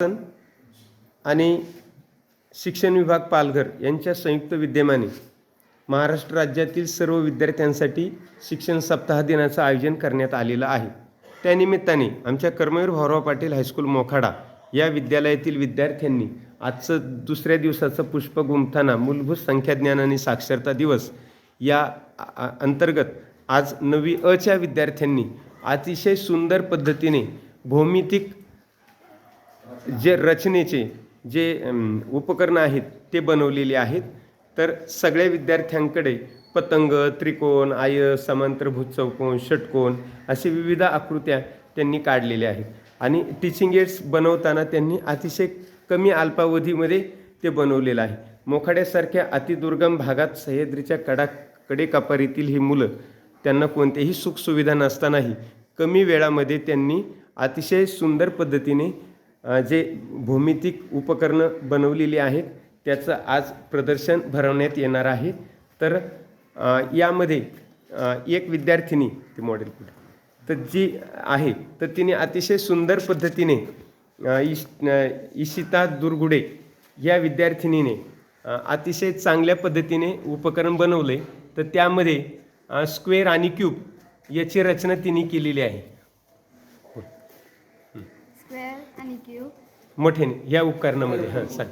आणि शिक्षण विभाग पालघर यांच्या संयुक्त विद्यमाने महाराष्ट्र राज्यातील सर्व विद्यार्थ्यांसाठी शिक्षण सप्ताह दिनाचं आयोजन करण्यात आलेलं आहे. त्यानिमित्ताने आमच्या कर्मवीर भाऊराव पाटील हायस्कूल मोखाडा या विद्यालयातील विद्यार्थ्यांनी आजचं दुसऱ्या दिवसाचं पुष्प गुंफताना मूलभूत संख्याज्ञान आणि साक्षरता दिवस या अंतर्गत आज नवी अच्या विद्यार्थ्यांनी अतिशय सुंदर पद्धतीने भौमितिक जे रचनेचे जे उपकरणं आहेत ते बनवलेले आहेत. तर सगळ्या विद्यार्थ्यांकडे पतंग त्रिकोण आय समांतरभूत चौकोन षटकोन असे विविध आकृत्या त्यांनी काढलेल्या आहेत. आणि टीचिंग एड्स बनवताना त्यांनी अतिशय कमी अल्पावधीमध्ये ते बनवलेलं आहे. मोखाड्यासारख्या अतिदुर्गम भागात सह्याद्रीच्या कडा कडेकापारीतील ही मुलं त्यांना कोणत्याही सुखसुविधा नसतानाही कमी वेळामध्ये त्यांनी अतिशय सुंदर पद्धतीने जे भूमितिक उपकरणं बनवलेली आहेत त्याचं आज प्रदर्शन भरवण्यात येणार आहे. तर यामध्ये एक विद्यार्थिनी ते मॉडेल तर जी आहे तर तिने अतिशय सुंदर पद्धतीने इश इशिता दुर्गुडे या विद्यार्थिनीने अतिशय चांगल्या पद्धतीने उपकरण बनवले. तर त्यामध्ये स्क्वेअर आणि क्यूब याची रचना तिने केलेली आहे. आणि मोठ्याने या उपकरणामध्ये. हां सांग.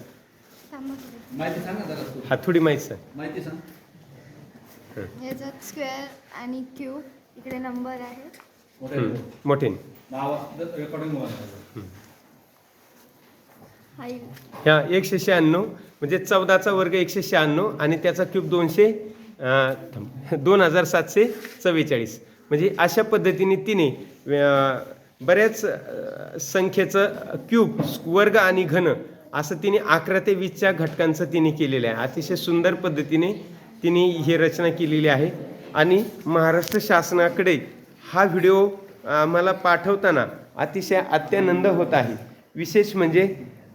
माहिती सांग ना जरा तू. हा थोडी माहिती सांग. माहिती सांग. ह्याच्यात स्क्वेअर आणि क्यूब इकडे नंबर आहे. मोठ्या मोठ्याने. नाव रेकॉर्डिंग ह्या एकशे शहाण्णव म्हणजे चौदाचा वर्ग एकशे शहाण्णव आणि त्याचा क्यूब दोनशे दोन हजार सातशे चव्वेचाळीस. म्हणजे अशा पद्धतीने तिने अं, बऱ्याच संख्येचं क्यूब वर्ग आणि घन असं तिने अकरा ते वीसच्या घटकांचं तिने केलेलं आहे. अतिशय सुंदर पद्धतीने तिने ही रचना केलेली आहे. आणि महाराष्ट्र शासनाकडे हा व्हिडिओ आम्हाला पाठवताना अतिशय अत्यानंद होत आहे. विशेष म्हणजे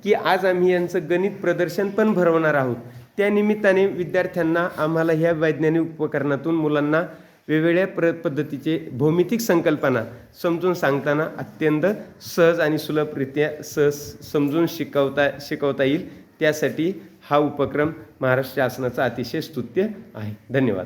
की आज आम्ही यांचं गणित प्रदर्शन पण भरवणार आहोत. त्यानिमित्ताने विद्यार्थ्यांना आम्हाला ह्या वैज्ञानिक उपकरणातून मुलांना वेगवेगळ्या प्र पद्धतीचे भौमितिक संकल्पना समजून सांगताना अत्यंत सहज आणि सुलभरित्या सहज समजून शिकवता शिकवता येईल. त्यासाठी हा उपक्रम महाराष्ट्र शासनाचा अतिशय स्तुत्य आहे. धन्यवाद.